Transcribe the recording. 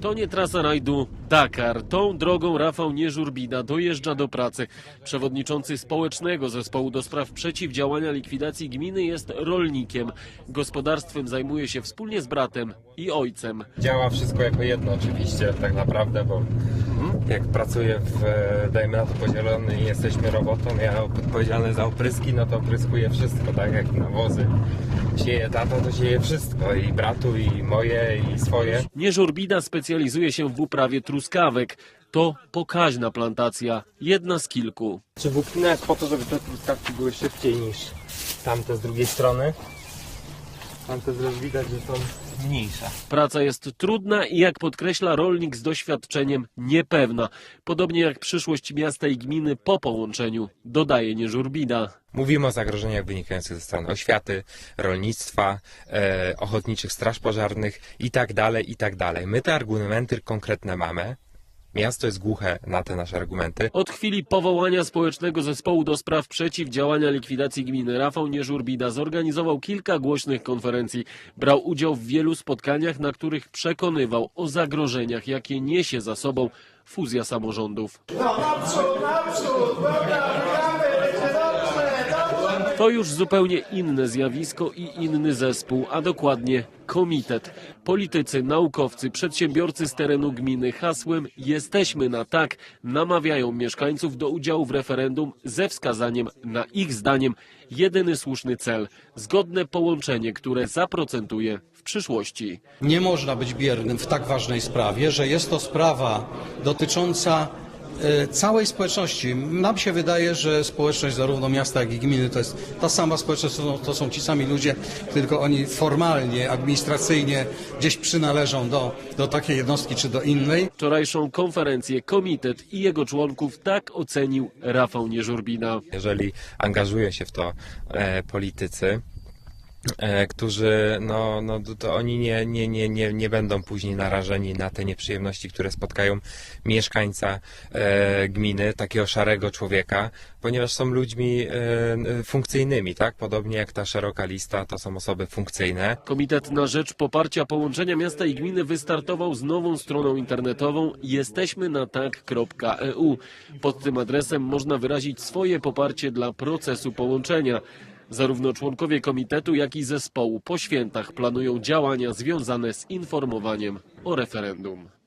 To nie trasa rajdu Dakar. Tą drogą Rafał Nieżurbida dojeżdża do pracy. Przewodniczący społecznego zespołu do spraw przeciwdziałania likwidacji gminy jest rolnikiem. Gospodarstwem zajmuje się wspólnie z bratem i ojcem. Działa wszystko jako jedno oczywiście, tak naprawdę, bo jak pracuję w, dajmy na to podzielony i jesteśmy robotą, ja odpowiedzialny za opryski, no to opryskuję wszystko, tak jak nawozy. Sieje tato, to sieje wszystko i bratu, i moje, i swoje. Nieżurbida specjalizuje się w uprawie truskawek. To pokaźna plantacja, jedna z kilku. Czy włóknina jest po to, żeby te truskawki były szybciej niż tamte z drugiej strony? Tamte zresztą widać, że są mniejsze. Praca jest trudna i jak podkreśla rolnik z doświadczeniem niepewna. Podobnie jak przyszłość miasta i gminy po połączeniu, dodaje Nieżurbida. Mówimy o zagrożeniach wynikających ze strony oświaty, rolnictwa, e, ochotniczych straż pożarnych i tak dalej, i tak dalej. My te argumenty konkretne mamy. Miasto jest głuche na te nasze argumenty. Od chwili powołania społecznego zespołu do spraw przeciwdziałania likwidacji gminy Rafał Nieżurbida zorganizował kilka głośnych konferencji. Brał udział w wielu spotkaniach, na których przekonywał o zagrożeniach, jakie niesie za sobą fuzja samorządów. To już zupełnie inne zjawisko i inny zespół, a dokładnie komitet. Politycy, naukowcy, przedsiębiorcy z terenu gminy hasłem Jesteśmy na tak namawiają mieszkańców do udziału w referendum ze wskazaniem na ich zdaniem jedyny słuszny cel zgodne połączenie, które zaprocentuje w przyszłości. Nie można być biernym w tak ważnej sprawie, że jest to sprawa dotycząca całej społeczności. Nam się wydaje, że społeczność zarówno miasta, jak i gminy to jest ta sama społeczność, to są, to są ci sami ludzie, tylko oni formalnie, administracyjnie gdzieś przynależą do, do takiej jednostki czy do innej. Wczorajszą konferencję komitet i jego członków tak ocenił Rafał Nieżurbina. Jeżeli angażują się w to e, politycy, e, którzy, no, no to- oni nie, nie, nie, nie, nie będą później narażeni na te nieprzyjemności, które spotkają mieszkańca e, gminy, takiego szarego człowieka, ponieważ są ludźmi e, e, funkcyjnymi, tak? Podobnie jak ta szeroka lista, to są osoby funkcyjne. Komitet na rzecz poparcia połączenia miasta i gminy wystartował z nową stroną internetową jesteśmy na tak.eu. Pod tym adresem można wyrazić swoje poparcie dla procesu połączenia. Zarówno członkowie komitetu, jak i zespołu po świętach planują działania związane z informowaniem o referendum.